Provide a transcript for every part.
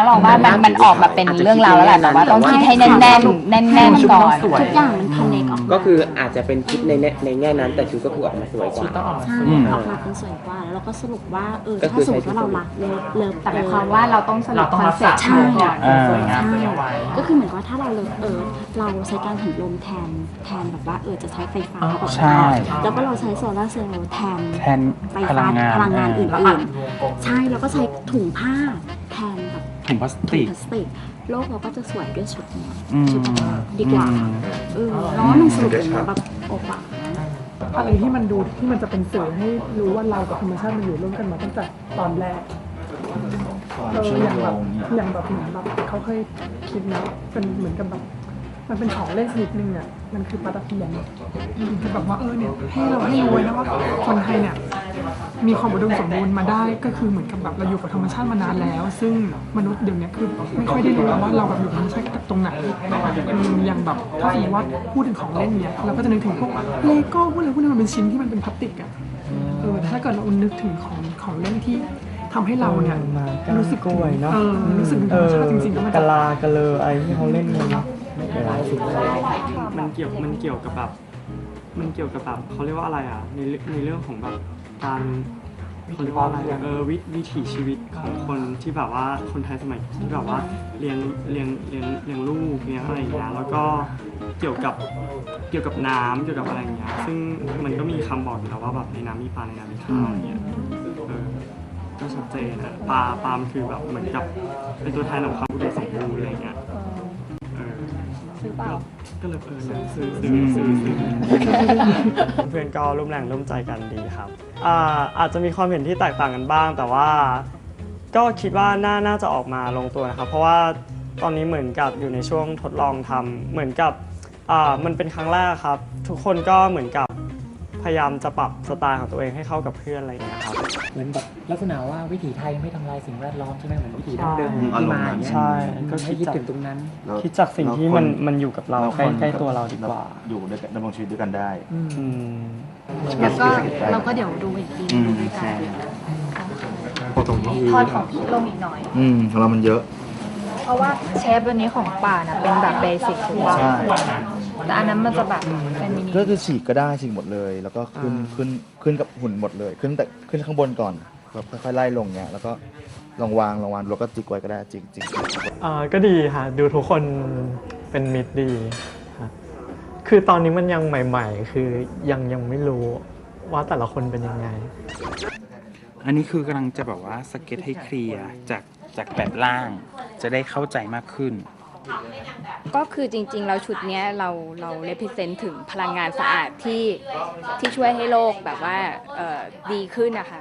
แล้วเราว่ามันมันออกมาเป็นเรื่องราวแล้วแหละแต่ว่าต้องคิดให้แน่นๆแน่นๆก่อน สวย ทุกอย่างมันคอนเนคออกมาก็คืออาจจะเป็นคิดในแง่ในแง่นั้น แต่ชุดก็คือออกมาสวยกว่า ต้องออกมาใช่สวยออกมาเป็นสวยกว่า แล้วเราก็สรุปว่าเออก็คืถ้าอสมมใช้ติว่าเรารักเลิฟเลิฟแต่หมายความว่าเราต้องสรุเราปต้องคอนรักเซ็ษาปต์ชื่ออย่างสวยงามนี้เอาไว้ ก็คือเหมือนว่าถ้าเราเลิฟเอิร์ธเราใช้การหันลมแทนแทนแบบว่าเออจะใช้ไฟฟ้าแบบใช่ แล้วก็เราใช้โซลาร์เซลล์แทน แทนไฟพลัฟ้างงานพลังงานอื่แล้วอันดๆใช่แล้วก็ใช้ถุงผ้าแทนแบบ ถุงพลาสถุติงก พลาสติก โลกเราก็จะสวยด้วยชุดนี้อืมชุดนี้ดีกว่าอืม เออแล้วมันสรุปอย่างนี้แบบโอ้ปะอะไรที่มันดูที่มันจะเป็นสื่อให้รู้ว่าเรากับธรรมชาติมันอยู่ร่วมกันมาตั้งแต่ตอนแรกเอออย่างแบบอย่างแบบเหมือนแบบเขาเคยคิดนะเป็นเหมือนกับแบบมันเป็นของเล่นชนิดนึงอะมันคือปลาตะเพียนคือแบบว่าเออเนี่ยให้เราให้รู้ไว้นะว่าคนไทยเนี่ย มีความอุดมสมบูรณ์มาได้ก็คือเหมือนกับแบบเราอยู่กับธรรมชาติมานานแล้ว ซึ่งมนุษย์เดี๋ยวนี้คือไม่ค่อยได้รู้แล้วว่าเราแบบอยู่กับธรรมชาติตรงไหนอืมอย่างแบบถ้าสมมติว่าพูดถึงของเล่นเนี่ยเราก็จะนึกถึงพวกเลโก้พวกอะไรพวกนี้มันเป็นชิ้นที่มันเป็นพลาสติกอะเออถ้าเกิดเรานึกถึงของของเล่นที่ทำให้เราเนี่ยมาก้านรู้สึกกล้วยเนอะเออรู้สึกถึงธรรมชาติจริงๆก็มันกะจะลากะเลออะไรที่เขาเล่นกันเนอะหลายสิ่งมันเกี่ยวมันเกี่ยวกับแบบมันเกี่ยวกับแบบเขาเรียกว่าอะไรอะในเรื่องในเรื่องของแบบการ เขาเรียกว่าอะไรอะเออวิวิถีชีวิตของคนที่แบบว่าคนไทยสมัยที่แบบว่าเลี้ยงเลี้ยงเลี้ยงเลี้ยงลูกเลี้ยงอะไรอย่างเงี้ยแล้วก็เกี่ยวกับเกี่ยวกับน้ำเกี่ยวกับอะไรอย่างเงี้ยซึ่งมันก็มีคำบอกอยู่แล้วว่าแบบในน้ำมีปลาในน้ำมีข้าวอย่างเงี้ยเออก็ชัดเจนอะปลาปลามันคือแบบเหมือนกับเป็นตัวแทนของความอุดมสมบูรณ์อะไรเงี้ย ซื้อเปล่า ก็เลยเออซื้อซื้อซื้อซื้อเพื่อนก็ร่วมแรงร่วมใจกันดีครับอ่าอาจจะมีความเห็นที่แตกต่างกันบ้าง แต่ว่า ก็คิดว่าน่าน่าจะออกมาลงตัวนะครับ เพราะว่าตอนนี้เหมือนกับอยู่ในช่วงทดลองทำเหมือนกับอ่ามันเป็นครั้งแรกครับ ทุกคนก็เหมือนกับ พยายามจะปรับสไตล์ของตัวเองให้เข้ากับเพื่อนอะไรอย่างเงี้ยครับ เหมือนแบบลักษณะว่าวิถีไทยไม่ทำลายสิ่งแวดล้อมใช่ไหมเหมือนวิถีดั้งเดิมใช่ที่มาอย่างเงี้ยใช่ก็ให้คิดถึงตรงนั้นคิดจากสิ่งที่มันมันอยู่กับเราใกล้ใกล้ตัวเราดีกว่า อยู่ด้วยกันดำรงชีวิตด้วยกันได้ อืมแล้วก็เราก็เดี๋ยวดูอีกทีนึงดูด้วยกันทอดของพี่ลงอีกหน่อย อืมของเรามันเยอะ เพราะว่าเชฟตัวนี้ของป่าน่ะเป็นแบบเบสิกถูกป่ะใช่ แต่อันนั้นมันจะแบบเป็นมินิก็คือฉีกก็ได้ฉีกหมดเลย แล้วก็ขึ้นขึ้นขึ้นกับหุ่นหมดเลย ขึ้นแต่ขึ้นข้างบนก่อนแบบค่อยๆไล่ลงเงี้ยแล้วก็ลองวางลองวางแล้วก็จิกไว้ก็ได้จิกจิกอ่าก็ดีค่ะดูทุกคนเป็นมิตรดีครับคือตอนนี้มันยังใหม่ ๆ คือยังยังไม่รู้ว่าแต่ละคนเป็นยังไง อันนี้คือกำลังจะแบบว่าสเก็ตให้เคลียร์จากจากแบบล่างจะได้เข้าใจมากขึ้น ก็คือจริงๆ เราชุดเนี้ยเราเราเลพิเซนต์ถึงพลังงานสะอาดที่ที่ช่วยให้โลกแบบว่าดีขึ้นนะคะ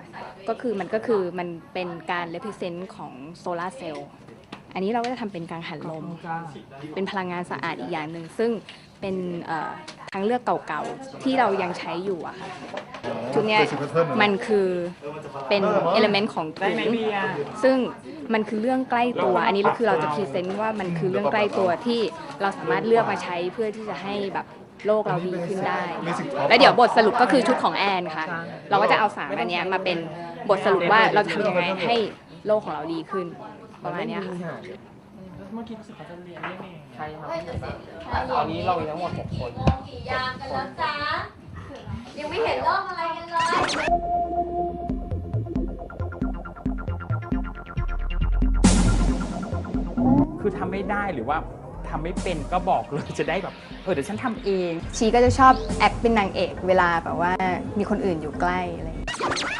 ก็คือมันก็คือมันเป็นการเลพิเซนต์ของโซลาร์เซลล์อันนี้เราก็จะทำเป็นกังหันลม เป็นพลังงานสะอาดอีกอย่างหนึ่งซึ่งเป็น ทางเลือกเก่าๆ ที่เรายังใช้อยู่อะค่ะชุดเนี้ยมันคือเป็นเอลเมนต์ของถุงซึ่งมันคือเรื่องใกล้ตัว อันนี้คือเราจะพรีเซนต์ว่ามันคือเรื่องใกล้ตัวที่เราสามารถเลือกมาใช้เพื่อที่จะให้แบบโลกเราดีขึ้นได้ แล้วเดี๋ยวบทสรุปก็คือชุดของแอนค่ะ เราก็จะเอาสามอันเนี้ยมาเป็นบทสรุปว่าเราจะทำยังไงให้โลกของเราดีขึ้นประมาณเนี้ยค่ะ เมื่อกี้รู้สึกเขาจะเรียนเรื่องเองใช่ครับตอนนี้เรามีทั้งหมดหกคนกี่ยามกันแล้วจ๊ะยังไม่เห็นเริ่มอะไรกันเลยคือทำไม่ได้หรือว่าทำไม่เป็นก็บอกเลยจะได้แบบเออเดี๋ยวฉันทำเอง ชีก็จะชอบแอคเป็นนางเอก เวลาแบบว่ามีคนอื่นอยู่ใกล้อะไรอย่างเงี้ย